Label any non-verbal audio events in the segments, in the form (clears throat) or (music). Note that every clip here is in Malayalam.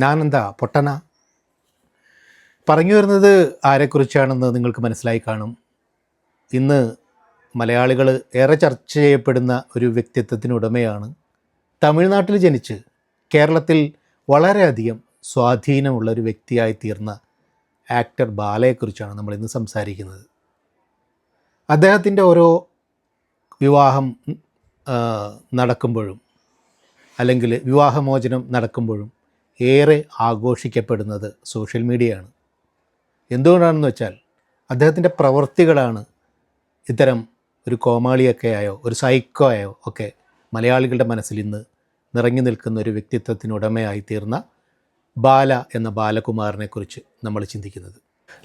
ഞാനെന്താ? പൊട്ടന? പറഞ്ഞു വരുന്നത് ആരെക്കുറിച്ചാണെന്ന് നിങ്ങൾക്ക് മനസ്സിലായി കാണും. ഇന്ന് മലയാളികൾ ഏറെ ചർച്ച ചെയ്യപ്പെടുന്ന ഒരു വ്യക്തിത്വത്തിനുടമയാണ് തമിഴ്നാട്ടിൽ ജനിച്ച് കേരളത്തിൽ വളരെയധികം സ്വാധീനമുള്ള ഒരു വ്യക്തിയായി തീർന്ന ആക്ടർ ബാലയെക്കുറിച്ചാണ് നമ്മൾ ഇന്ന് സംസാരിക്കുന്നത്. അദ്ദേഹത്തിന്റെ ഓരോ വിവാഹം നടക്കുമ്പോഴും അല്ലെങ്കിൽ വിവാഹമോചനം നടക്കുമ്പോഴും ഏറെ ആഘോഷിക്കപ്പെടുന്നത് സോഷ്യൽ മീഡിയയാണ്. എന്തുകൊണ്ടാണെന്ന് വെച്ചാൽ അദ്ദേഹത്തിന്റെ പ്രവൃത്തികളാണ് ഇത്തരം ഒരു കോമാളിയൊക്കെ ആയോ ഒരു സൈക്കോ ആയോ ഒക്കെ മലയാളികളുടെ മനസ്സിൽ ഇന്ന് നിറഞ്ഞു നിൽക്കുന്ന ഒരു വ്യക്തിത്വത്തിനുടമയായി തീർന്ന ബാല എന്ന ബാലകുമാറിനെക്കുറിച്ച് നമ്മൾ ചിന്തിക്കുന്നത്.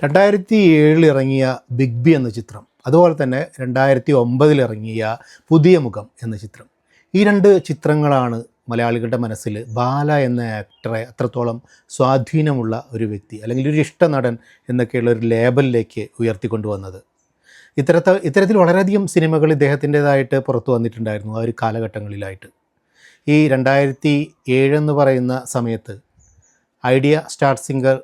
രണ്ടായിരത്തി ഏഴിൽ ഇറങ്ങിയ ബിഗ് ബി എന്ന ചിത്രം അതുപോലെ തന്നെ രണ്ടായിരത്തി ഒമ്പതിൽ ഇറങ്ങിയ പുതിയ മുഖം എന്ന ചിത്രം. ഈ രണ്ട് ചിത്രങ്ങളാണ് മലയാളികളുടെ മനസ്സിൽ ബാല എന്ന ആക്ടറെ അത്രത്തോളം സ്വാധീനമുള്ള ഒരു വ്യക്തി അല്ലെങ്കിൽ ഒരു ഇഷ്ടനടൻ എന്നൊക്കെയുള്ള ഒരു ലേബലിലേക്ക് ഉയർത്തിക്കൊണ്ടുവന്നത്. ഇത്തരത്തെ ഇത്തരത്തിൽ വളരെയധികം സിനിമകൾ ഇദ്ദേഹത്തിന്റെതായിട്ട് പുറത്തു വന്നിട്ടുണ്ടായിരുന്നു ആ ഒരു കാലഘട്ടങ്ങളിലായിട്ട്. ഈ രണ്ടായിരത്തി ഏഴെന്ന് പറയുന്ന സമയത്ത് ഐഡിയ സ്റ്റാർ സിംഗർ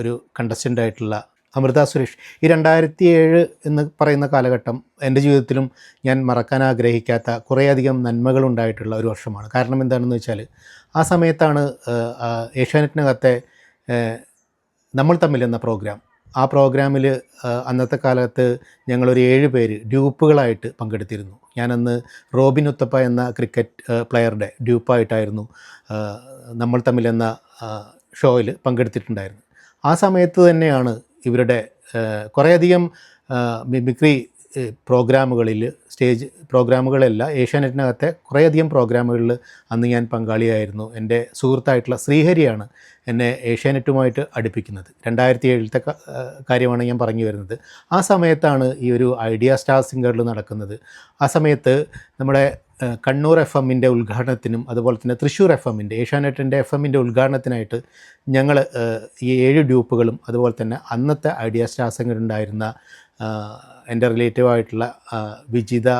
ഒരു കണ്ടസ്റ്റന്റ് ആയിട്ടുള്ള അമൃത സുരേഷ്. ഈ രണ്ടായിരത്തി ഏഴ് എന്ന് പറയുന്ന കാലഘട്ടം എന്റെ ജീവിതത്തിലും ഞാൻ മറക്കാൻ ആഗ്രഹിക്കാത്ത കുറേയധികം നന്മകളുണ്ടായിട്ടുള്ള ഒരു വർഷമാണ്. കാരണം എന്താണെന്ന് വെച്ചാൽ ആ സമയത്താണ് ഏഷ്യാനെറ്റിനകത്തെ നമ്മൾ തമ്മിൽ എന്ന പ്രോഗ്രാം. ആ പ്രോഗ്രാമിൽ അന്നത്തെ കാലത്ത് ഞങ്ങളൊരു ഏഴ് പേര് ഡ്യൂപ്പുകളായിട്ട് പങ്കെടുത്തിരുന്നു. ഞാനന്ന് റോബിൻ ഉത്തപ്പ എന്ന ക്രിക്കറ്റ് പ്ലെയറുടെ ഡ്യൂപ്പായിട്ടായിരുന്നു നമ്മൾ തമ്മിൽ എന്ന ഷോയിൽ പങ്കെടുത്തിട്ടുണ്ടായിരുന്നു ആ സമയത്ത് തന്നെയാണ് ഇവരുടെ കുറേയധികം മിമിക്രി പ്രോഗ്രാമുകളിൽ സ്റ്റേജ് പ്രോഗ്രാമുകളല്ല ഏഷ്യാനെറ്റിനകത്തെ കുറേയധികം പ്രോഗ്രാമുകളിൽ അന്ന് ഞാൻ പങ്കാളിയായിരുന്നു. എന്റെ സുഹൃത്തായിട്ടുള്ള ശ്രീഹരിയാണ് എന്നെ ഏഷ്യാനെറ്റുമായിട്ട് അടുപ്പിക്കുന്നത്. രണ്ടായിരത്തി ഏഴിലത്തെ കാര്യമാണ് ഞാൻ പറഞ്ഞു വരുന്നത്. ആ സമയത്താണ് ഈ ഒരു ഐഡിയ സ്റ്റാർ സിംഗറിൽ നടക്കുന്നത്. ആ സമയത്ത് നമ്മുടെ കണ്ണൂർ എഫ് എമ്മിന്റെ ഉദ്ഘാടനത്തിനും അതുപോലെ തന്നെ തൃശ്ശൂർ എഫ് എമ്മിന്റെ ഏഷ്യാനെറ്റിന്റെ എഫ് എമ്മിന്റെ ഉദ്ഘാടനത്തിനായിട്ട് ഞങ്ങൾ ഈ ഏഴ് ഡ്യൂപ്പുകളും അതുപോലെ തന്നെ അന്നത്തെ ഐഡിയ സ്റ്റാസങ്ങളുണ്ടായിരുന്ന എന്റെ റിലേറ്റീവായിട്ടുള്ള വിജിത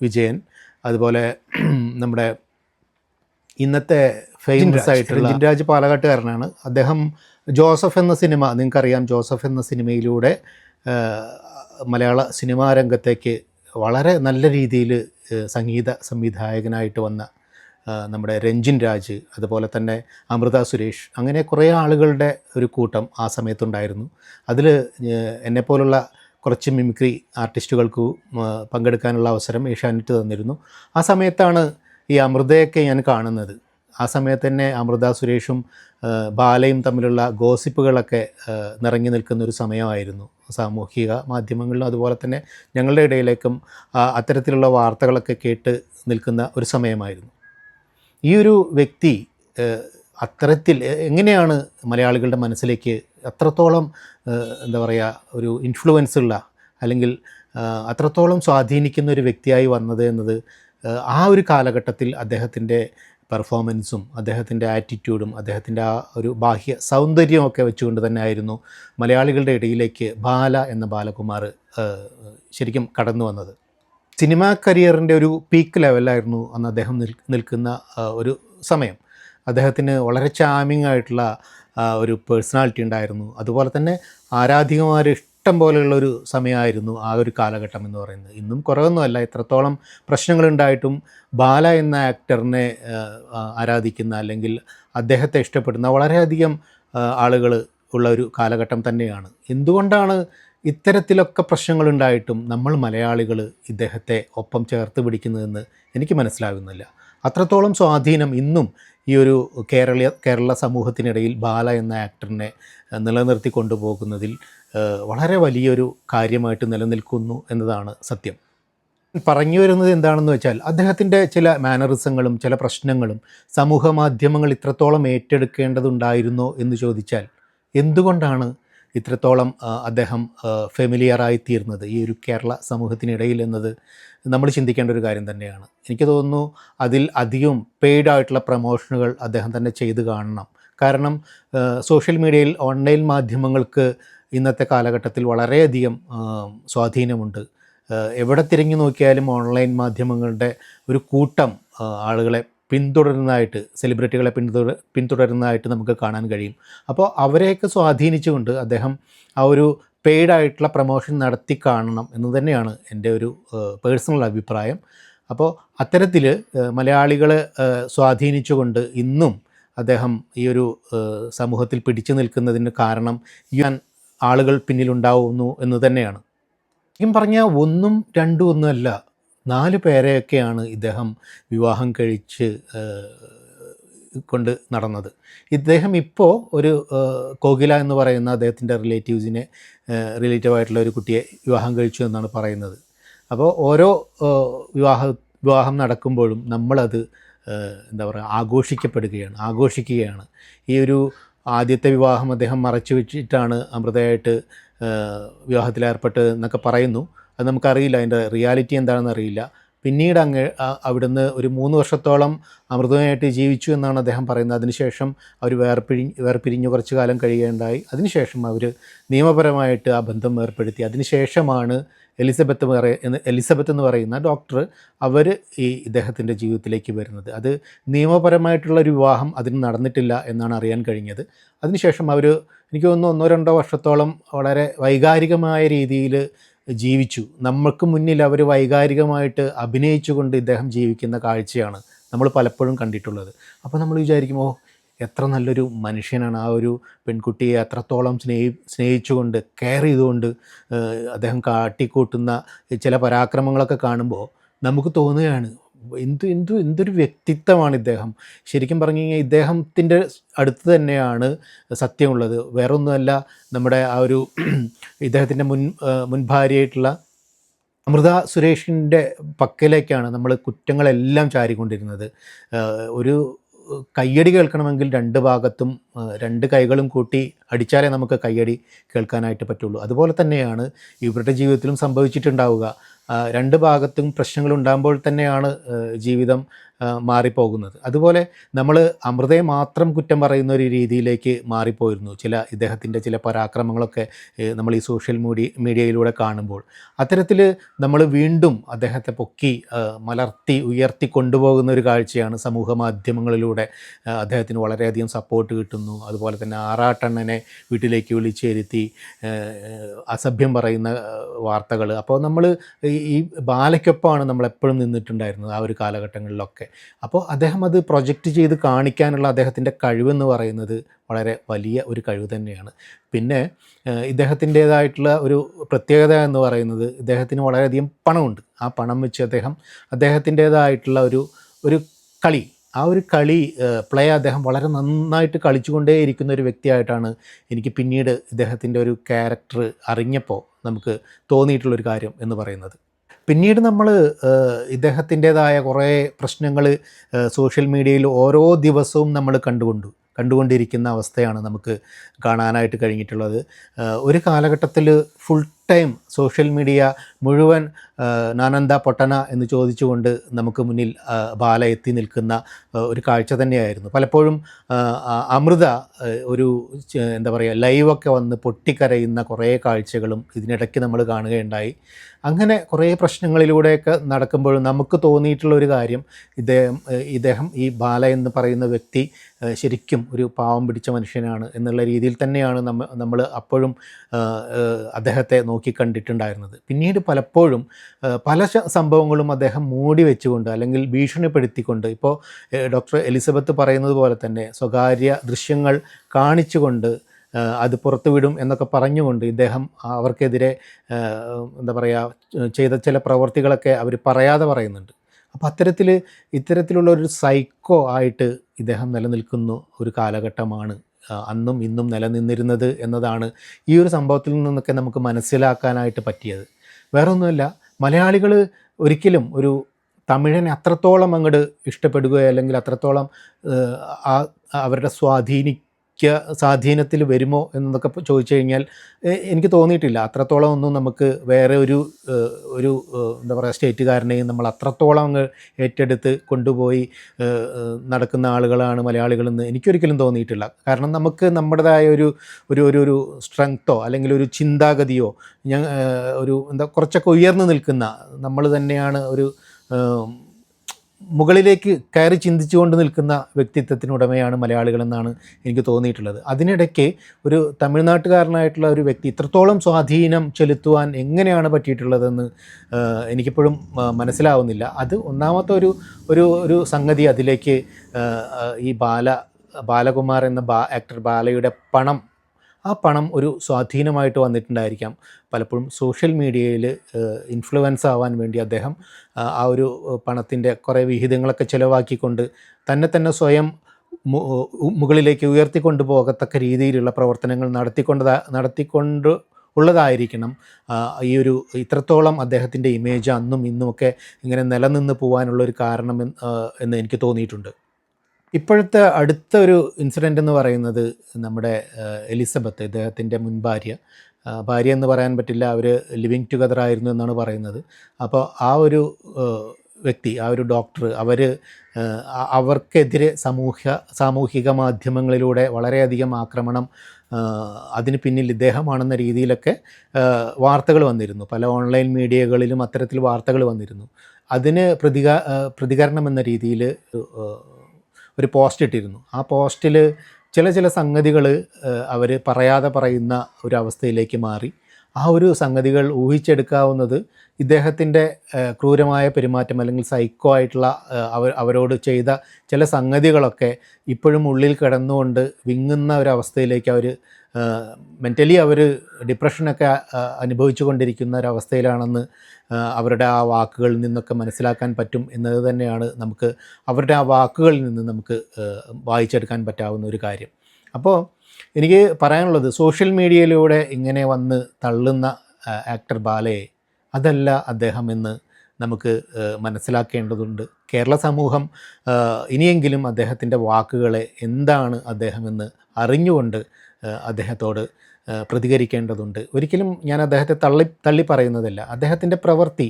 വിജയൻ അതുപോലെ (clears throat) നമ്മുടെ ഇന്നത്തെ ഫേമസ് ആയിട്ടുള്ള ജിൻരാജ് പാലക്കാട്ടുകാരനാണ്. അദ്ദേഹം ജോസഫ് എന്ന സിനിമ നിങ്ങൾക്കറിയാം ജോസഫ് എന്ന സിനിമയിലൂടെ മലയാള സിനിമാ രംഗത്തേക്ക് വളരെ നല്ല രീതിയിൽ സംഗീത സംവിധായകനായിട്ട് വന്ന നമ്മുടെ രഞ്ജിൻ രാജ് അതുപോലെ തന്നെ അമൃത സുരേഷ് അങ്ങനെ കുറേ ആളുകളുടെ ഒരു കൂട്ടം ആ സമയത്തുണ്ടായിരുന്നു. അതിൽ എന്നെപ്പോലുള്ള കുറച്ച് മിമിക്രി ആർട്ടിസ്റ്റുകൾക്ക് പങ്കെടുക്കാനുള്ള അവസരം ഏഷ്യാനെറ്റ് തന്നിരുന്നു. ആ സമയത്താണ് ഈ അമൃതയൊക്കെ ഞാൻ കാണുന്നത്. ആ സമയത്ത് തന്നെ അമൃത സുരേഷും ബാലയും തമ്മിലുള്ള ഗോസിപ്പുകളൊക്കെ നിറഞ്ഞു നിൽക്കുന്ന ഒരു സമയമായിരുന്നു. സാമൂഹിക മാധ്യമങ്ങളിലും അതുപോലെ തന്നെ ഞങ്ങളുടെ ഇടയിലേക്കും അത്തരത്തിലുള്ള വാർത്തകളൊക്കെ കേട്ട് നിൽക്കുന്ന ഒരു സമയമായിരുന്നു. ഈ ഒരു വ്യക്തി അത്തരത്തിൽ എങ്ങനെയാണ് മലയാളികളുടെ മനസ്സിലേക്ക് അത്രത്തോളം എന്താ പറയുക ഒരു ഇൻഫ്ലുവൻസ് ഉള്ള അല്ലെങ്കിൽ അത്രത്തോളം സ്വാധീനിക്കുന്ന ഒരു വ്യക്തിയായി വന്നത് എന്നത് ആ ഒരു കാലഘട്ടത്തിൽ അദ്ദേഹത്തിന്റെ പെർഫോമൻസും അദ്ദേഹത്തിന്റെ ആറ്റിറ്റ്യൂഡും അദ്ദേഹത്തിന്റെ ആ ഒരു ബാഹ്യ സൗന്ദര്യമൊക്കെ വെച്ചുകൊണ്ട് തന്നെ ആയിരുന്നു മലയാളികളുടെ ഇടയിലേക്ക് ബാല എന്ന ബാലകുമാർ ശരിക്കും കടന്നു വന്നത്. സിനിമാ കരിയറിന്റെ ഒരു പീക്ക് ലെവലായിരുന്നു അന്ന് അദ്ദേഹം നിൽക്കുന്ന ഒരു സമയം. അദ്ദേഹത്തിന് വളരെ ചാമിങ് ആയിട്ടുള്ള ഒരു പേഴ്സണാലിറ്റി ഉണ്ടായിരുന്നു. അതുപോലെ തന്നെ ആരാധികമാർ ഇഷ്ടം പോലെയുള്ള ഒരു സമയമായിരുന്നു ആ ഒരു കാലഘട്ടം എന്ന് പറയുന്നത്. ഇന്നും കുറവൊന്നുമല്ല എത്രത്തോളം പ്രശ്നങ്ങളുണ്ടായിട്ടും ബാല എന്ന ആക്ടറിനെ ആരാധിക്കുന്ന അല്ലെങ്കിൽ അദ്ദേഹത്തെ ഇഷ്ടപ്പെടുന്ന വളരെയധികം ആളുകൾ ഉള്ള ഒരു കാലഘട്ടം തന്നെയാണ്. എന്തുകൊണ്ടാണ് ഇത്തരത്തിലൊക്കെ പ്രശ്നങ്ങളുണ്ടായിട്ടും നമ്മൾ മലയാളികൾ ഇദ്ദേഹത്തെ ഒപ്പം ചേർത്ത് പിടിക്കുന്നതെന്ന് എനിക്ക് മനസ്സിലാകുന്നില്ല. അത്രത്തോളം സ്വാധീനം ഇന്നും ഈ ഒരു കേരളീയ കേരള സമൂഹത്തിനിടയിൽ ബാല എന്ന ആക്ടറിനെ നിലനിർത്തി കൊണ്ടുപോകുന്നതിൽ വളരെ വലിയൊരു കാര്യമായിട്ട് നിലനിൽക്കുന്നു എന്നതാണ് സത്യം. പറഞ്ഞു വരുന്നത് എന്താണെന്ന് വെച്ചാൽ അദ്ദേഹത്തിന്റെ ചില മാനറിസങ്ങളും ചില പ്രശ്നങ്ങളും സമൂഹ മാധ്യമങ്ങൾ ഇത്രത്തോളം ഏറ്റെടുക്കേണ്ടതുണ്ടായിരുന്നോ എന്ന് ചോദിച്ചാൽ എന്തുകൊണ്ടാണ് ഇത്രത്തോളം അദ്ദേഹം ഫെമിലിയറായി തീർന്നത് ഈ ഒരു കേരള സമൂഹത്തിനിടയിൽ എന്നത് നമ്മൾ ചിന്തിക്കേണ്ട ഒരു കാര്യം തന്നെയാണ്. എനിക്ക് തോന്നുന്നു അതിൽ അധികവും പെയ്ഡ് ആയിട്ടുള്ള പ്രമോഷനുകൾ അദ്ദേഹം തന്നെ ചെയ്ത് കാണണം. കാരണം സോഷ്യൽ മീഡിയയിൽ ഓൺലൈൻ മാധ്യമങ്ങൾക്ക് ഇന്നത്തെ കാലഘട്ടത്തിൽ വളരെയധികം സ്വാധീനമുണ്ട്. എവിടെ തിരിഞ്ഞു നോക്കിയാലും ഓൺലൈൻ മാധ്യമങ്ങളുടെ ഒരു കൂട്ടം ആളുകളെ പിന്തുടരുന്നതായിട്ട് സെലിബ്രിറ്റികളെ പിന്തുടർ പിന്തുടരുന്നതായിട്ട് നമുക്ക് കാണാൻ കഴിയും. അപ്പോൾ അവരെയൊക്കെ സ്വാധീനിച്ചുകൊണ്ട് അദ്ദേഹം ആ ഒരു പെയ്ഡായിട്ടുള്ള പ്രൊമോഷൻ നടത്തി കാണണം എന്ന് തന്നെയാണ് എന്റെ ഒരു പേഴ്സണൽ അഭിപ്രായം. അപ്പോൾ അത്തരത്തിൽ മലയാളികളെ സ്വാധീനിച്ചുകൊണ്ട് ഇന്നും അദ്ദേഹം ഈ ഒരു സമൂഹത്തിൽ പിടിച്ചു നിൽക്കുന്നതിന് കാരണം ഞാൻ ആളുകൾ പിന്നിലുണ്ടാവുന്നു എന്ന് തന്നെയാണ്. ശരിക്കും പറഞ്ഞാൽ ഒന്നും രണ്ടും ഒന്നുമല്ല നാല് പേരെയൊക്കെയാണ് ഇദ്ദേഹം വിവാഹം കഴിച്ച് കൊണ്ട് നടന്നത്. ഇദ്ദേഹം ഇപ്പോൾ ഒരു കോകില എന്ന് പറയുന്ന അദ്ദേഹത്തിന്റെ റിലേറ്റീവ്സിനെ റിലേറ്റീവായിട്ടുള്ള ഒരു കുട്ടിയെ വിവാഹം കഴിച്ചു എന്നാണ് പറയുന്നത്. അപ്പോൾ ഓരോ വിവാഹ വിവാഹം നടക്കുമ്പോഴും നമ്മളത് എന്താ പറയുക ആഘോഷിക്കപ്പെടുകയാണ് ആഘോഷിക്കുകയാണ്. ഈ ഒരു ആദ്യത്തെ വിവാഹം അദ്ദേഹം മറച്ചു വെച്ചിട്ടാണ് അമൃതയായിട്ട് വിവാഹത്തിലേർപ്പെട്ടത് വിവാഹത്തിലേർപ്പെട്ട് എന്നൊക്കെ പറയുന്നു. അത് നമുക്കറിയില്ല. അതിന്റെ റിയാലിറ്റി എന്താണെന്ന് അറിയില്ല. പിന്നീട് അങ്ങ് അവിടുന്ന് ഒരു മൂന്ന് വർഷത്തോളം അമൃതമായിട്ട് ജീവിച്ചു എന്നാണ് അദ്ദേഹം പറയുന്നത്. അതിനുശേഷം അവർ വേർപിരി വേർപിരിഞ്ഞ്. കുറച്ച് കാലം കഴിയേണ്ടായി അതിനുശേഷം അവർ നിയമപരമായിട്ട് ആ ബന്ധം ഏർപ്പെടുത്തി. അതിനുശേഷമാണ് എലിസബത്ത് പറയുന്ന എലിസബത്ത് എന്ന് പറയുന്ന ഡോക്ടർ അവർ ഈ ഇദ്ദേഹത്തിന്റെ ജീവിതത്തിലേക്ക് വരുന്നത്. അത് നിയമപരമായിട്ടുള്ള ഒരു വിവാഹം അതിന് നടന്നിട്ടില്ല എന്നാണ് അറിയാൻ കഴിഞ്ഞത്. അതിനുശേഷം അവർ എനിക്ക് തോന്നുന്നു ഒന്നോ രണ്ടോ വർഷത്തോളം വളരെ വൈകാരികമായ രീതിയിൽ ജീവിച്ചു. നമ്മൾക്ക് മുന്നിൽ അവർ വൈകാരികമായിട്ട് അഭിനയിച്ചുകൊണ്ട് ഇദ്ദേഹം ജീവിക്കുന്ന കാഴ്ചയാണ് നമ്മൾ പലപ്പോഴും കണ്ടിട്ടുള്ളത്. അപ്പോൾ നമ്മൾ വിചാരിക്കും ഓ എത്ര നല്ലൊരു മനുഷ്യനാണ്. ആ ഒരു പെൺകുട്ടിയെ അത്രത്തോളം സ്നേഹി സ്നേഹിച്ചുകൊണ്ട് കെയർ ചെയ്തുകൊണ്ട് അദ്ദേഹം കാട്ടിക്കൂട്ടുന്ന ചില പരാക്രമങ്ങളൊക്കെ കാണുമ്പോൾ നമുക്ക് തോന്നുകയാണ് എന്ത് എന്തു എന്തൊരു വ്യക്തിത്വമാണ് ഇദ്ദേഹം? ശരിക്കും പറഞ്ഞു കഴിഞ്ഞാൽ ഇദ്ദേഹത്തിന്റെ അടുത്ത് തന്നെയാണ് സത്യമുള്ളത്. വേറൊന്നുമല്ല നമ്മുടെ ആ ഒരു (clears throat) ഇദ്ദേഹത്തിന്റെ മുൻ മുൻഭാര്യയായിട്ടുള്ള മുൻ ഭാര്യയായിട്ടുള്ള അമൃത സുരേഷിന്റെ പക്കലേക്കാണ് നമ്മൾ കുറ്റങ്ങളെല്ലാം ചാരിക്കൊണ്ടിരുന്നത്. ഒരു കയ്യടി കേൾക്കണമെങ്കിൽ രണ്ട് ഭാഗത്തും രണ്ട് കൈകളും കൂട്ടി അടിച്ചാലേ നമുക്ക് കയ്യടി കേൾക്കാനായിട്ട് പറ്റുള്ളൂ. അതുപോലെ തന്നെയാണ് ഇവരുടെ ജീവിതത്തിലും സംഭവിച്ചിട്ടുണ്ടാവുക. രണ്ട് ഭാഗത്തും പ്രശ്നങ്ങൾ ഉണ്ടാകുമ്പോൾ തന്നെയാണ് ജീവിതം മാറിപ്പോകുന്നത്. അതുപോലെ നമ്മൾ അമൃതയെ മാത്രം കുറ്റം പറയുന്ന ഒരു രീതിയിലേക്ക് മാറിപ്പോയിരുന്നു. ചില ഇദ്ദേഹത്തിന്റെ ചില പരാക്രമങ്ങളൊക്കെ നമ്മൾ ഈ സോഷ്യൽ മീഡിയ മീഡിയയിലൂടെ കാണുമ്പോൾ. അത്തരത്തിൽ നമ്മൾ വീണ്ടും അദ്ദേഹത്തെ പൊക്കി മലർത്തി ഉയർത്തി കൊണ്ടുപോകുന്ന ഒരു കാഴ്ചയാണ് സമൂഹ മാധ്യമങ്ങളിലൂടെ അദ്ദേഹത്തിന് വളരെയധികം സപ്പോർട്ട് കിട്ടുന്നു. അതുപോലെ തന്നെ ആറാട്ടണ്ണനെ വീട്ടിലേക്ക് വിളിച്ചിരുത്തി അസഭ്യം പറയുന്ന വാർത്തകൾ അപ്പോൾ നമ്മൾ ഈ ബാലയ്ക്കൊപ്പമാണ് നമ്മൾ എപ്പോഴും നിന്നിട്ടുണ്ടായിരുന്നത് ആ ഒരു കാലഘട്ടങ്ങളിലൊക്കെ. അപ്പോൾ അദ്ദേഹം അത് പ്രൊജക്റ്റ് ചെയ്ത് കാണിക്കാനുള്ള അദ്ദേഹത്തിന്റെ കഴിവെന്ന് പറയുന്നത് വളരെ വലിയ ഒരു കഴിവ് തന്നെയാണ്. പിന്നെ ഇദ്ദേഹത്തിന്റേതായിട്ടുള്ള ഒരു പ്രത്യേകത എന്ന് പറയുന്നത് ഇദ്ദേഹത്തിന് വളരെയധികം പണമുണ്ട്. ആ പണം വെച്ച് അദ്ദേഹം അദ്ദേഹത്തിന്റേതായിട്ടുള്ള ഒരു ഒരു കളി ആ ഒരു കളി പ്ലേ അദ്ദേഹം വളരെ നന്നായിട്ട് കളിച്ചുകൊണ്ടേ ഇരിക്കുന്ന ഒരു വ്യക്തിയായിട്ടാണ് എനിക്ക് പിന്നീട് ഇദ്ദേഹത്തിന്റെ ഒരു ക്യാരക്ടർ അറിഞ്ഞപ്പോൾ നമുക്ക് തോന്നിയിട്ടുള്ളൊരു കാര്യം എന്ന് പറയുന്നത്. പിന്നീട് നമ്മൾ ഇദ്ദേഹത്തിന്റെതായ കുറേ പ്രശ്നങ്ങൾ സോഷ്യൽ മീഡിയയിൽ ഓരോ ദിവസവും നമ്മൾ കണ്ടുകൊണ്ടു കണ്ടുകൊണ്ടിരിക്കുന്ന അവസ്ഥയാണ് നമുക്ക് കാണാനായിട്ട് കഴിഞ്ഞിട്ടുള്ളത്. ഒരു കാലഘട്ടത്തിൽ ഫുൾ ടൈം സോഷ്യൽ മീഡിയ മുഴുവൻ നാനന്ദ പൊട്ടന എന്ന് ചോദിച്ചുകൊണ്ട് നമുക്ക് മുന്നിൽ ബാല എത്തി നിൽക്കുന്ന ഒരു കാഴ്ച തന്നെയായിരുന്നു. പലപ്പോഴും അമൃത ഒരു എന്താ പറയുക ലൈവൊക്കെ വന്ന് പൊട്ടിക്കരയുന്ന കുറേ കാഴ്ചകളും ഇതിനിടയ്ക്ക് നമ്മൾ കാണുകയുണ്ടായി. അങ്ങനെ കുറേ പ്രശ്നങ്ങളിലൂടെയൊക്കെ നടക്കുമ്പോഴും നമുക്ക് തോന്നിയിട്ടുള്ള ഒരു കാര്യം ഇദ്ദേഹം ഇദ്ദേഹം ഈ ബാല എന്ന് പറയുന്ന വ്യക്തി ശരിക്കും ഒരു പാവം പിടിച്ച മനുഷ്യനാണ് എന്നുള്ള രീതിയിൽ തന്നെയാണ് നമ്മൾ നമ്മൾ അപ്പോഴും അദ്ദേഹത്തെ നോക്കിക്കണ്ടിട്ടുണ്ടായിരുന്നത് പിന്നീട് പലപ്പോഴും പല സംഭവങ്ങളും അദ്ദേഹം മൂടി വെച്ചുകൊണ്ട് അല്ലെങ്കിൽ ഭീഷണിപ്പെടുത്തിക്കൊണ്ട് ഇപ്പോൾ ഡോക്ടർ എലിസബത്ത് പറയുന്നത് പോലെ തന്നെ സ്വകാര്യ ദൃശ്യങ്ങൾ കാണിച്ചുകൊണ്ട് അത് പുറത്തുവിടും എന്നൊക്കെ പറഞ്ഞുകൊണ്ട് ഇദ്ദേഹം അവർക്കെതിരെ എന്താ പറയുക ചെയ്ത ചില പ്രവർത്തികളൊക്കെ അവർ പറയാതെ പറയുന്നുണ്ട്. അപ്പോൾ അത്തരത്തിൽ ഇത്തരത്തിലുള്ള ഒരു സൈക്കോ ആയിട്ട് ഇദ്ദേഹം നിലനിൽക്കുന്ന ഒരു കാലഘട്ടമാണ് അന്നും ഇന്നും നിലനിന്നിരുന്നത് എന്നതാണ് ഈ ഒരു സംഭവത്തിൽ നിന്നൊക്കെ നമുക്ക് മനസ്സിലാക്കാനായിട്ട് പറ്റിയത്. വേറൊന്നുമല്ല മലയാളികൾ ഒരിക്കലും ഒരു തമിഴനെ അത്രത്തോളം അങ്ങോട്ട് ഇഷ്ടപ്പെടുകയോ അല്ലെങ്കിൽ അത്രത്തോളം അവരുടെ ആ സ്വാധീനിക്ക സ്വാധീനത്തിൽ വരുമോ എന്നൊക്കെ ചോദിച്ചു കഴിഞ്ഞാൽ എനിക്ക് തോന്നിയിട്ടില്ല. അത്രത്തോളം ഒന്നും നമുക്ക് വേറെ ഒരു ഒരു എന്താ പറയുക സ്റ്റേറ്റുകാരനെയും നമ്മൾ അത്രത്തോളം അങ്ങ് ഏറ്റെടുത്ത് കൊണ്ടുപോയി നടക്കുന്ന ആളുകളാണ് മലയാളികളെന്ന് എനിക്കൊരിക്കലും തോന്നിയിട്ടില്ല. കാരണം നമുക്ക് നമ്മുടേതായ ഒരു ഒരു ഒരു ഒരു സ്ട്രെങ്ത്തോ അല്ലെങ്കിൽ ഒരു ചിന്താഗതിയോ ഞാൻ ഒരു എന്താ കുറച്ചൊക്കെ ഉയർന്നു നിൽക്കുന്ന നമ്മൾ തന്നെയാണ് ഒരു മുകളിലേക്ക് കയറി ചിന്തിച്ചുകൊണ്ട് നിൽക്കുന്ന വ്യക്തിത്വത്തിനുടമയാണ് മലയാളികളെന്നാണ് എനിക്ക് തോന്നിയിട്ടുള്ളത്. അതിനിടയ്ക്ക് ഒരു തമിഴ്നാട്ടുകാരനായിട്ടുള്ള ഒരു വ്യക്തി ഇത്രത്തോളം സ്വാധീനം ചെലുത്തുവാൻ എങ്ങനെയാണ് പറ്റിയിട്ടുള്ളതെന്ന് എനിക്കിപ്പോഴും മനസ്സിലാവുന്നില്ല. അത് ഒന്നാമത്തെ ഒരു ഒരു ഒരു സംഗതി അതിലേക്ക് ഈ ബാല ബാലകുമാർ എന്ന ബാ ആക്ടർ ബാലയുടെ പണം ആ പണം ഒരു സ്വാധീനമായിട്ട് വന്നിട്ടുണ്ടായിരിക്കാം. പലപ്പോഴും സോഷ്യൽ മീഡിയയിൽ ഇൻഫ്ലുവൻസ് ആവാൻ വേണ്ടി അദ്ദേഹം ആ, ഒരു പണത്തിന്റെ കുറേ വിഹിതങ്ങളൊക്കെ ചിലവാക്കിക്കൊണ്ട് തന്നെ തന്നെ സ്വയം മുകളിലേക്ക് ഉയർത്തിക്കൊണ്ടു പോകത്തക്ക രീതിയിലുള്ള പ്രവർത്തനങ്ങൾ നടത്തിക്കൊണ്ട് നടത്തിക്കൊണ്ട് ഉള്ളതായിരിക്കണം. ഈ ഒരു ഇത്രത്തോളം അദ്ദേഹത്തിന്റെ ഇമേജ് അന്നും ഇന്നുമൊക്കെ ഇങ്ങനെ നിലനിന്ന് പോകാനുള്ള ഒരു കാരണം എന്ന് എനിക്ക് തോന്നിയിട്ടുണ്ട്. ഇപ്പോഴത്തെ അടുത്ത ഒരു ഇൻസിഡന്റ് എന്ന് പറയുന്നത് നമ്മുടെ എലിസബത്ത് ഇദ്ദേഹത്തിന്റെ മുൻ ഭാര്യ. ഭാര്യ എന്ന് പറയാൻ പറ്റില്ല അവർ ലിവിങ് ടുഗദർ ആയിരുന്നു എന്നാണ് പറയുന്നത്. അപ്പോൾ ആ ഒരു വ്യക്തി ആ ഒരു ഡോക്ടർ അവർ അവർക്കെതിരെ സാമൂഹ്യ സാമൂഹിക മാധ്യമങ്ങളിലൂടെ വളരെയധികം ആക്രമണം അതിന് പിന്നിൽ ഇദ്ദേഹമാണെന്ന രീതിയിലൊക്കെ വാർത്തകൾ വന്നിരുന്നു. പല ഓൺലൈൻ മീഡിയകളിലും അത്തരത്തിൽ വാർത്തകൾ വന്നിരുന്നു. അതിന് പ്രതികാ പ്രതികരണം എന്ന രീതിയിൽ ഒരു പോസ്റ്റ് ഇട്ടിരുന്നു. ആ പോസ്റ്റിൽ ചില ചില സംഗതികൾ അവർ പറയാതെ പറയുന്ന ഒരു അവസ്ഥയിലേക്ക് മാറി. ആ ഒരു സംഗതികൾ ഊഹിച്ചെടുക്കാവുന്നത് ഇദ്ദേഹത്തിന്റെ ക്രൂരമായ പെരുമാറ്റം അല്ലെങ്കിൽ സൈക്കോ ആയിട്ടുള്ള അവർ അവരോട് ചെയ്ത ചില സംഗതികളൊക്കെ ഇപ്പോഴും ഉള്ളിൽ കിടന്നുകൊണ്ട് വിങ്ങുന്ന ഒരു അവസ്ഥയിലേക്ക് അവർ മെന്റലി അവർ ഡിപ്രഷനൊക്കെ അനുഭവിച്ചു കൊണ്ടിരിക്കുന്ന ഒരവസ്ഥയിലാണെന്ന് അവരുടെ ആ വാക്കുകളിൽ നിന്നൊക്കെ മനസ്സിലാക്കാൻ പറ്റും എന്നത് തന്നെയാണ് നമുക്ക് അവരുടെ ആ വാക്കുകളിൽ നിന്ന് നമുക്ക് വായിച്ചെടുക്കാൻ പറ്റാവുന്ന ഒരു കാര്യം. അപ്പോൾ എനിക്ക് പറയാനുള്ളത് സോഷ്യൽ മീഡിയയിലൂടെ ഇങ്ങനെ വന്ന് തള്ളുന്ന ആക്ടർ ബാലയെ അതല്ല അദ്ദേഹം എന്ന് നമുക്ക് മനസ്സിലാക്കേണ്ടതുണ്ട്. കേരള സമൂഹം ഇനിയെങ്കിലും അദ്ദേഹത്തിന്റെ വാക്കുകളെ എന്താണ് അദ്ദേഹമെന്ന് അറിഞ്ഞുകൊണ്ട് അദ്ദേഹത്തോട് പ്രതികരിക്കേണ്ടതുണ്ട്. ഒരിക്കലും ഞാൻ അദ്ദേഹത്തെ തള്ളി തള്ളി പറയുന്നതല്ല. അദ്ദേഹത്തിന്റെ പ്രവൃത്തി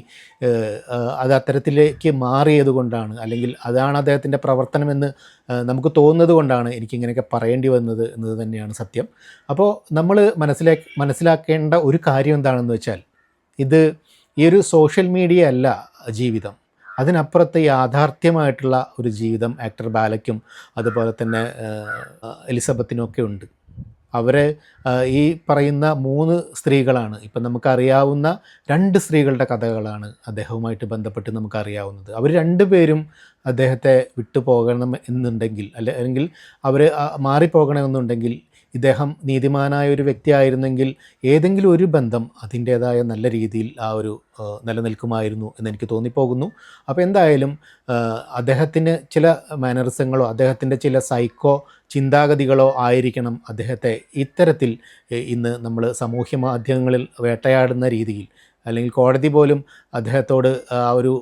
അത് അത്തരത്തിലേക്ക് മാറിയത് കൊണ്ടാണ് അല്ലെങ്കിൽ അതാണ് അദ്ദേഹത്തിന്റെ പ്രവർത്തനമെന്ന് നമുക്ക് തോന്നുന്നത് കൊണ്ടാണ് എനിക്കിങ്ങനെയൊക്കെ പറയേണ്ടി വന്നത് എന്നത് തന്നെയാണ് സത്യം. അപ്പോൾ നമ്മൾ മനസ്സിലാ മനസ്സിലാക്കേണ്ട ഒരു കാര്യം എന്താണെന്ന് വെച്ചാൽ ഇത് ഈ ഒരു സോഷ്യൽ മീഡിയ അല്ല ജീവിതം. അതിനപ്പുറത്ത് യാഥാർത്ഥ്യമായിട്ടുള്ള ഒരു ജീവിതം ആക്ടർ ബാലയ്ക്കും അതുപോലെ തന്നെ എലിസബത്തിനും ഒക്കെ ഉണ്ട്. അവരെ ഈ പറയുന്ന മൂന്ന് സ്ത്രീകളാണ്. ഇപ്പം നമുക്കറിയാവുന്ന രണ്ട് സ്ത്രീകളുടെ കഥകളാണ് അദ്ദേഹവുമായിട്ട് ബന്ധപ്പെട്ട് നമുക്കറിയാവുന്നത്. അവർ രണ്ടുപേരും അദ്ദേഹത്തെ വിട്ടുപോകണം എന്നുണ്ടെങ്കിൽ അല്ലെ അല്ലെങ്കിൽ അവർ മാറിപ്പോകണമെന്നുണ്ടെങ്കിൽ ഇദ്ദേഹം നീതിമാനായ ഒരു വ്യക്തിയായിരുന്നെങ്കിൽ ഏതെങ്കിലും ഒരു ബന്ധം അതിന്റേതായ നല്ല രീതിയിൽ ആ ഒരു നിലനിൽക്കുമായിരുന്നു എന്നെനിക്ക് തോന്നിപ്പോകുന്നു. അപ്പോൾ എന്തായാലും അദ്ദേഹത്തിന് ചില മാനറിസങ്ങളോ അദ്ദേഹത്തിന്റെ ചില സൈക്കോ ചിന്താഗതികളോ ആയിരിക്കണം അദ്ദേഹത്തെ ഇത്തരത്തിൽ ഇന്ന് നമ്മൾ സാമൂഹ്യ മാധ്യമങ്ങളിൽ വേട്ടയാടുന്ന രീതിയിൽ. അല്ലെങ്കിൽ കോടതി പോലും അദ്ദേഹത്തോട് ആ ഒരു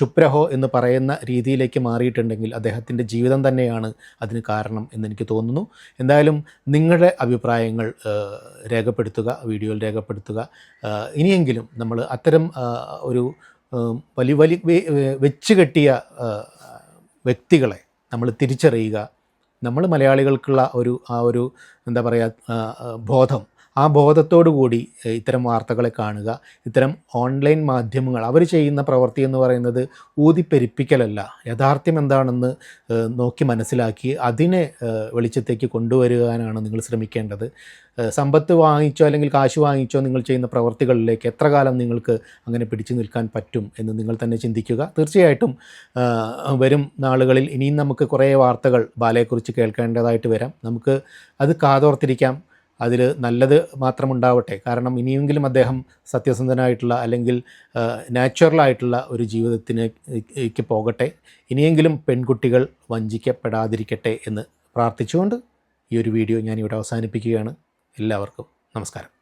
ചുപ്രഹോ എന്ന് പറയുന്ന രീതിയിലേക്ക് മാറിയിട്ടുണ്ടെങ്കിൽ അദ്ദേഹത്തിന്റെ ജീവിതം തന്നെയാണ് അതിന് കാരണം എന്ന് എനിക്ക് തോന്നുന്നു. എന്തായാലും നിങ്ങളുടെ അഭിപ്രായങ്ങൾ രേഖപ്പെടുത്തുക വീഡിയോയിൽ രേഖപ്പെടുത്തുക. ഇനിയെങ്കിലും നമ്മൾ അത്തരം ഒരു വലിയ വലിയ വെച്ച് കെട്ടിയ വ്യക്തികളെ നമ്മൾ തിരിച്ചറിയുക. നമ്മൾ മലയാളികൾക്കുള്ള ഒരു ആ ഒരു എന്താ പറയുക ബോധം ആ ബോധത്തോടു കൂടി ഇത്തരം വാർത്തകളെ കാണുക. ഇത്തരം ഓൺലൈൻ മാധ്യമങ്ങൾ അവർ ചെയ്യുന്ന പ്രവൃത്തി എന്ന് പറയുന്നത് ഊതിപ്പെരിപ്പിക്കലല്ല. യഥാർത്ഥ്യം എന്താണെന്ന് നോക്കി മനസ്സിലാക്കി അതിനെ വെളിച്ചത്തേക്ക് കൊണ്ടുവരുവാനാണ് നിങ്ങൾ ശ്രമിക്കേണ്ടത്. സമ്പത്ത് വാങ്ങിച്ചോ അല്ലെങ്കിൽ കാശ് വാങ്ങിച്ചോ നിങ്ങൾ ചെയ്യുന്ന പ്രവർത്തികളിലേക്ക് എത്ര കാലം നിങ്ങൾക്ക് അങ്ങനെ പിടിച്ചു നിൽക്കാൻ പറ്റും എന്ന് നിങ്ങൾ തന്നെ ചിന്തിക്കുക. തീർച്ചയായിട്ടും വരും നാളുകളിൽ ഇനിയും നമുക്ക് കുറേ വാർത്തകൾ ബാലയെക്കുറിച്ച് കേൾക്കേണ്ടതായിട്ട് വരാം. നമുക്ക് അത് കാതോർത്തിരിക്കാം. അതിൽ നല്ലത് മാത്രം ഉണ്ടാവട്ടെ കാരണം ഇനിയെങ്കിലും അദ്ദേഹം സത്യസന്ധനായിട്ടുള്ള അല്ലെങ്കിൽ നാച്ചുറലായിട്ടുള്ള ഒരു ജീവിതത്തിനേക്ക് പോകട്ടെ. ഇനിയെങ്കിലും പെൺകുട്ടികൾ വഞ്ചിക്കപ്പെടാതിരിക്കട്ടെ എന്ന് പ്രാർത്ഥിച്ചുകൊണ്ട് ഈ ഒരു വീഡിയോ ഞാനിവിടെ അവസാനിപ്പിക്കുകയാണ്. എല്ലാവർക്കും നമസ്കാരം.